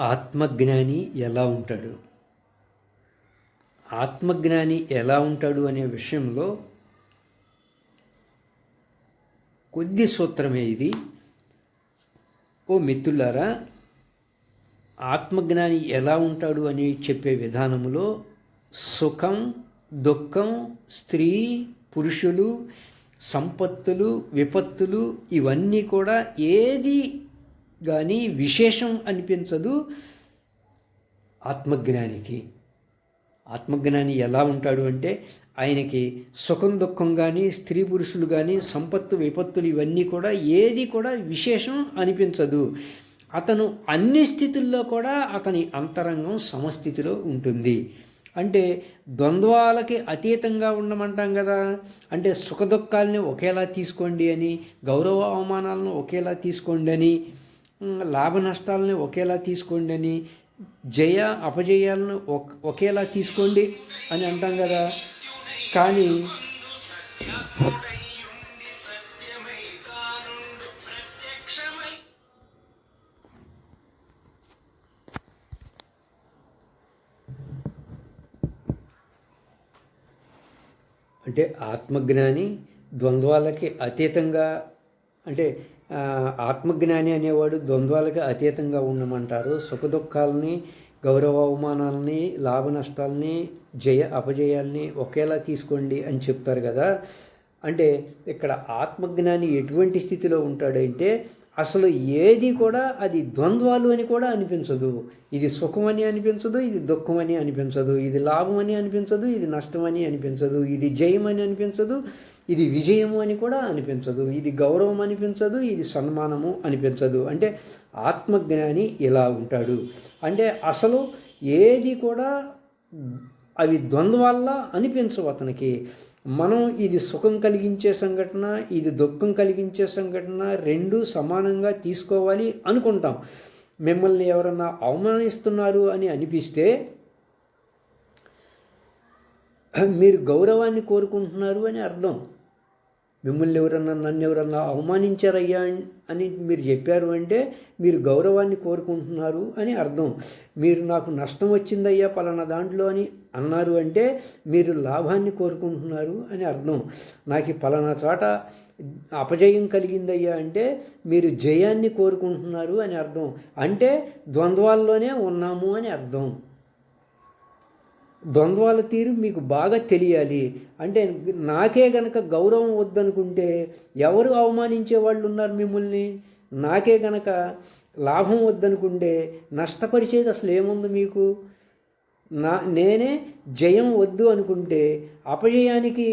ఆత్మజ్ఞాని ఎలా ఉంటాడు? ఆత్మజ్ఞాని ఎలా ఉంటాడు అనే విషయంలో కొద్ది సూత్రమే ఇది. ఓ మిత్రులారా ఆత్మజ్ఞాని ఎలా ఉంటాడు అని చెప్పే విధానంలో సుఖం దుఃఖం స్త్రీ పురుషులు సంపత్తులు విపత్తులు ఇవన్నీ కూడా ఏది కానీ విశేషం అనిపించదు. ఆత్మజ్ఞానికి. ఆత్మజ్ఞాని ఎలా ఉంటాడు అంటే ఆయనకి సుఖం దుఃఖం కానీ స్త్రీ పురుషులు కానీ సంపత్తు విపత్తులు ఇవన్నీ కూడా ఏది కూడా విశేషం అనిపించదు. అతను అన్ని స్థితుల్లో కూడా అతని అంతరంగం సమస్థితిలో ఉంటుంది. అంటే ద్వంద్వాలకి అతీతంగా ఉండమంటాం కదా. అంటే సుఖదుఖాలని ఒకేలా తీసుకోండి అని గౌరవ అవమానాలను ఒకేలా తీసుకోండి అని లాభ నష్టాలని ఒకేలా తీసుకోండి అని జయ అపజయాలను ఒకేలా తీసుకోండి అని అంటాం కదా. కానీ అంటే ఆత్మజ్ఞాని ద్వంద్వాలకి అతీతంగా అంటే ఆత్మజ్ఞాని అనేవాడు ద్వంద్వాలకు అతీతంగా ఉండమంటారు. సుఖ దుఃఖాలని గౌరవ అవమానాలని లాభ నష్టాలని జయ అపజయాల్ని ఒకేలా తీసుకోండి అని చెప్తారు కదా. అంటే ఇక్కడ ఆత్మజ్ఞాని ఎటువంటి స్థితిలో ఉంటాడంటే అసలు ఏది కూడా అది ద్వంద్వాలు అని కూడా అనిపించదు. ఇది సుఖమని అనిపించదు ఇది దుఃఖమని అనిపించదు. ఇది లాభమని అనిపించదు ఇది నష్టమని అనిపించదు. ఇది జయమని అనిపించదు ఇది విజయము అని కూడా అనిపించదు. ఇది గౌరవం అనిపించదు ఇది సన్మానము అనిపించదు. అంటే ఆత్మజ్ఞాని ఇలా ఉంటాడు. అంటే అసలు ఏది కూడా అవి ద్వంద్వాల్లా అనిపించవు అతనికి. మనం ఇది సుఖం కలిగించే సంఘటన ఇది దుఃఖం కలిగించే సంఘటన రెండు సమానంగా తీసుకోవాలి అనుకుంటాం. మిమ్మల్ని ఎవరన్నా అవమానిస్తున్నారు అని అనిపిస్తే మీరు గౌరవాన్ని కోరుకుంటున్నారు అని అర్థం. మిమ్మల్ని ఎవరన్నా నన్ను ఎవరన్నా అవమానించారయ్యా అని మీరు చెప్పారు అంటే మీరు గౌరవాన్ని కోరుకుంటున్నారు అని అర్థం. మీరు నాకు నష్టం వచ్చిందయ్యా పలానా దాంట్లో అని అన్నారు అంటే మీరు లాభాన్ని కోరుకుంటున్నారు అని అర్థం. నాకు పలానా చోట అపజయం కలిగిందయ్యా అంటే మీరు జయాన్ని కోరుకుంటున్నారు అని అర్థం. అంటే ద్వంద్వాల్లోనే ఉన్నాము అని అర్థం. ద్వంద్వాల తీరు మీకు బాగా తెలియాలి. అంటే నాకే గనక గౌరవం వద్దనుకుంటే ఎవరు అవమానించే వాళ్ళు ఉన్నారు మిమ్మల్ని? నాకే గనక లాభం వద్దనుకుంటే నష్టపరిచేది అసలు ఏముంది మీకు? నా నేనే జయం వద్దు అనుకుంటే అపజయానికి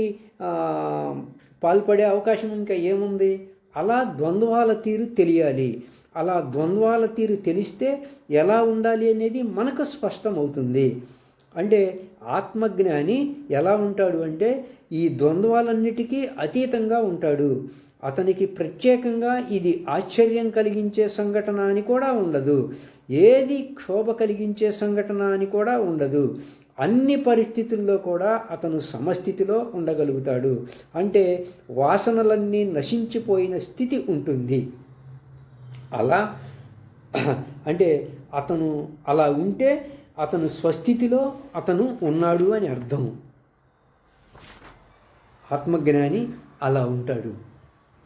పాల్పడే అవకాశం ఇంకా ఏముంది? అలా ద్వంద్వాల తీరు తెలియాలి. అలా ద్వంద్వాల తీరు తెలిస్తే ఎలా ఉండాలి అనేది మనకు స్పష్టమవుతుంది. అంటే ఆత్మజ్ఞాని ఎలా ఉంటాడు అంటే ఈ ద్వంద్వాలన్నిటికీ అతీతంగా ఉంటాడు. అతనికి ప్రత్యేకంగా ఇది ఆశ్చర్యం కలిగించే సంఘటన అని కూడా ఉండదు. ఏది క్షోభ కలిగించే సంఘటన అని కూడా ఉండదు. అన్ని పరిస్థితుల్లో కూడా అతను సమస్థితిలో ఉండగలుగుతాడు. అంటే వాసనలన్నీ నశించిపోయిన స్థితి ఉంటుంది. అలా అంటే అతను అలా ఉంటే అతను స్వస్థితిలో అతను ఉన్నాడు అని అర్థం. ఆత్మజ్ఞాని అలా ఉంటాడు.